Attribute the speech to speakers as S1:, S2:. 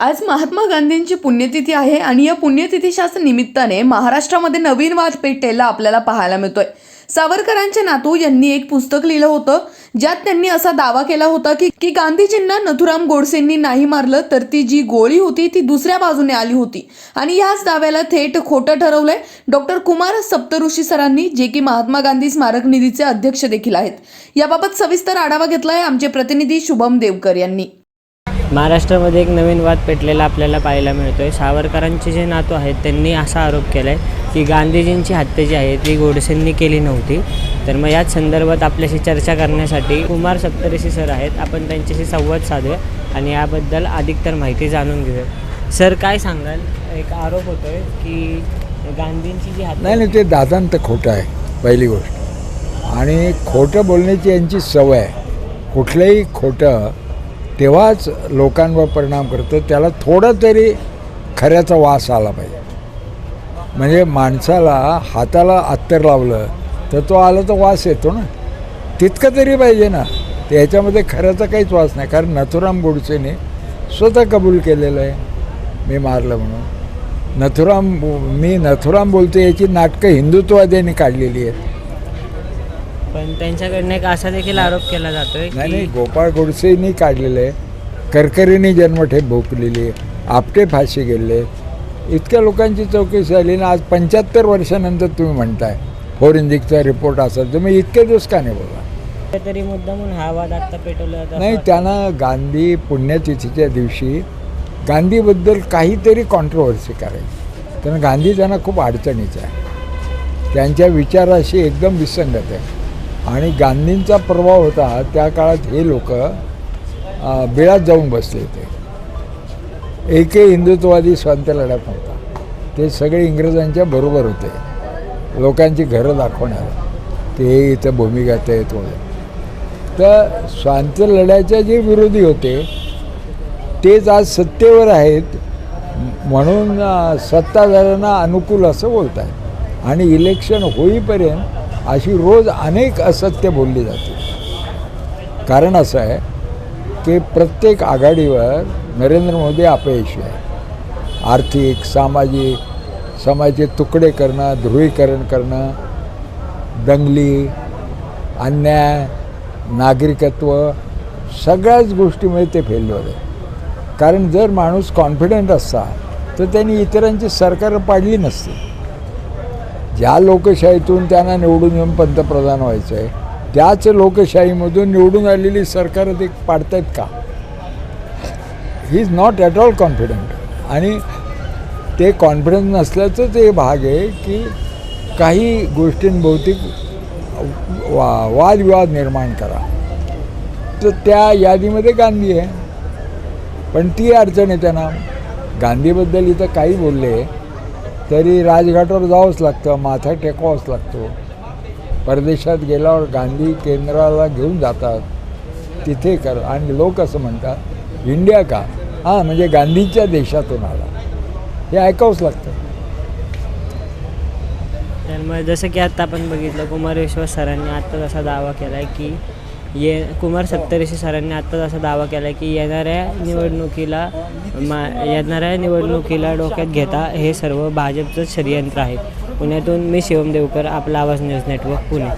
S1: आज महात्मा गांधींची पुण्यतिथी आहे आणि या पुण्यतिथीच्याच निमित्ताने महाराष्ट्रामध्ये नवीन वाद पेटलेला आपल्याला पाहायला मिळतोय. सावरकरांचे नातू यांनी एक पुस्तक लिहिलं होतं. ज्यात त्यांनी असा दावा केला होता की की गांधीजींना नथुराम गोडसेंनी नाही मारलं तर ती जी गोळी होती ती दुसऱ्या बाजूने आली होती. आणि याच दाव्याला थेट खोटं ठरवलंय. डॉक्टर कुमार सप्तऋषी सरांनी जे की महात्मा गांधी स्मारक निधीचे अध्यक्ष देखील आहेत. याबाबत सविस्तर आढावा घेतलाय आमचे प्रतिनिधी शुभम देवकर यांनी.
S2: महाराष्ट्रामध्ये एक नवीन वाद पेटलेला आपल्याला पाहायला मिळतो आहे सावरकरांचे जे नातू आहेत त्यांनी असा आरोप केला आहे की गांधीजींची हत्या जी आहे ती गोडसेंनी केली नव्हती. तर मग याच संदर्भात आपल्याशी चर्चा करण्यासाठी कुमार सप्तऋषी सर आहेत. आपण त्यांच्याशी संवाद साधूया आणि याबद्दल अधिकतर माहिती जाणून घेऊया. सर काय सांगाल? एक आरोप होतो आहे की गांधींची जी हत्या
S3: नाही नाही ते दादांत खोटं आहे पहिली गोष्ट. आणि खोटं बोलण्याची यांची सवय आहे. कुठलंही खोटं तेव्हाच लोकांवर परिणाम करतं त्याला थोडं तरी खऱ्याचा वास आला पाहिजे. म्हणजे माणसाला हाताला अत्तर लावलं तर तो आला तर वास येतो ना. तितकं तरी पाहिजे ना. याच्यामध्ये खऱ्याचा काहीच वास नाही. कारण नथुराम गोडसेने स्वतः कबूल केलेलं आहे. मी मारलं म्हणून. नथुराम मी नथुराम बोलतो याची नाटकं हिंदुत्ववाद्यांनी काढलेली आहेत.
S2: पण त्यांच्याकडनं एक असा देखील आरोप केला जातोय
S3: नाही नाही
S2: की
S3: गोपाळ गोडसेंनी काढलेलं करकरीने जन्मठेप भोगलेली आहे आपटे फाशी गेले इतक्या लोकांची चौकशी झाली ना आज पंच्याहत्तर वर्षानंतर तुम्ही म्हणताय फोरेन्सिकचा रिपोर्ट असेल तुम्ही इतके दिवस का नाही बोला
S2: तरी मुद्दा म्हणून हा वाद आत्ता पेटवला जातो. असं
S3: नाही. त्यांना गांधी पुण्यतिथीच्या दिवशी गांधीबद्दल काहीतरी कॉन्ट्रोवर्सी करायची. कारण गांधी त्यांना खूप अडचणीचा आहे. त्यांच्या विचाराशी एकदम विसंगत आहे. आणि गांधींचा प्रभाव होता त्या काळात हे लोक बिळात जाऊन बसले होते. एकही हिंदुत्ववादी स्वातंत्र्य लढत नव्हता. ते सगळे इंग्रजांच्या बरोबर होते. लोकांची घरं दाखवणार. ते इथं भूमिगत आहेत वगैरे. तर स्वातंत्र्य लढ्याच्या जे विरोधी होते तेच आज सत्तेवर आहेत. म्हणून सत्ताधाऱ्यांना अनुकूल असं बोलत आहेत आणि इलेक्शन होईपर्यंत अशी रोज अनेक असत्य बोलली जाते. कारण असं आहे की प्रत्येक आघाडीवर नरेंद्र मोदी अपयशी आहे. आर्थिक सामाजिक समाजाचे तुकडे करणं ध्रुवीकरण करणं दंगली अन्याय नागरिकत्व सगळ्याच गोष्टीमुळे ते फेल्युअर होते. कारण जर माणूस कॉन्फिडंट असता तर त्यांनी इतरांची सरकार पाडली नसती. ज्या लोकशाहीतून त्यांना निवडून येऊन पंतप्रधान व्हायचं आहे त्याच लोकशाहीमधून निवडून आलेली सरकार ते पाडतायत का? He is not at all confident आणि ते कॉन्फिडन्स नसल्याचंच हे भाग आहे की काही गोष्टींभोवती वा वादविवाद निर्माण करा. तर त्या यादीमध्ये गांधी आहे. पण ती अडचण आहे त्यांना. गांधीबद्दल इथं काही बोलले. तरी राजघाटावर जावंच लागतं माथा टेकवावंच लागतो. परदेशात गेल्यावर गांधी केंद्राला घेऊन जातात. तिथे कर आणि लोक असं म्हणतात इंडिया का? हां म्हणजे गांधीच्या देशातून आला. हे ऐकावंच लागतं.
S2: त्यामुळे जसं की आता आपण बघितलं कुमार विश्वास सरांनी आत्ता असा दावा केला आहे की ये कुमार सप्तऋषी सरांनी आत्ताच असा दावा केला आहे की येणाऱ्या निवडणुकीला मा येणाऱ्या निवडणुकीला डोक्यात घेता हे सर्व भाजपचं षडयंत्र आहे. पुण्यातून मी शिवम देवकर आपला आवाज न्यूज नेटवर्क पुणे.